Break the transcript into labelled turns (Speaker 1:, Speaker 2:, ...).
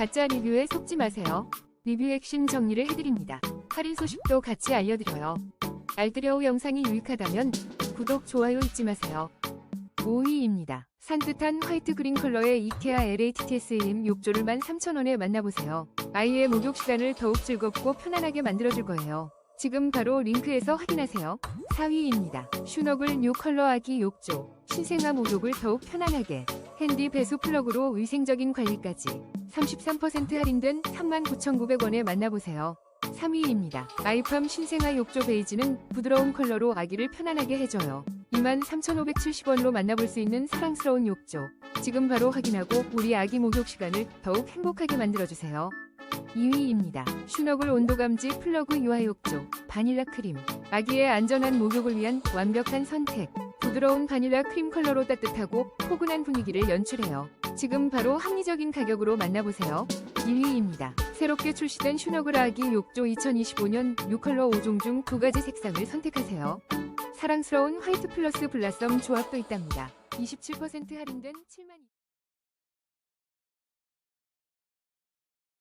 Speaker 1: 가짜 리뷰에 속지 마세요. 리뷰 핵심 정리를 해드립니다. 할인 소식도 같이 알려드려요. 알뜰여우 영상이 유익하다면 구독, 좋아요 잊지 마세요. 5위입니다. 산뜻한 화이트 그린 컬러의 이케아 LATTSM 욕조를 13,000원에 만나보세요. 아이의 목욕 시간을 더욱 즐겁고 편안하게 만들어줄 거예요. 지금 바로 링크에서 확인하세요. 4위입니다. 슈너글 뉴 컬러 아기 욕조. 신생아 목욕을 더욱 편안하게. 핸디 배수 플러그로 위생적인 관리까지. 33% 할인된 39,900원에 만나보세요. 3위입니다. 마이팜 신생아 욕조 베이지는 부드러운 컬러로 아기를 편안하게 해줘요. 23,570원로 만나볼 수 있는 사랑스러운 욕조. 지금 바로 확인하고 우리 아기 목욕 시간을 더욱 행복하게 만들어주세요. 2위입니다. 슈너글 온도 감지 플러그 유아 욕조. 바닐라 크림. 아기의 안전한 목욕을 위한 완벽한 선택. 부드러운 바닐라 크림 컬러로 따뜻하고 포근한 분위기를 연출해요. 지금 바로 합리적인 가격으로 만나보세요. 1위입니다. 새롭게 출시된 슈너글 아기 욕조 2025년 6컬러 5종 중 두 가지 색상을 선택하세요. 사랑스러운 화이트 플러스 블라썸 조합도 있답니다. 27% 할인된 7만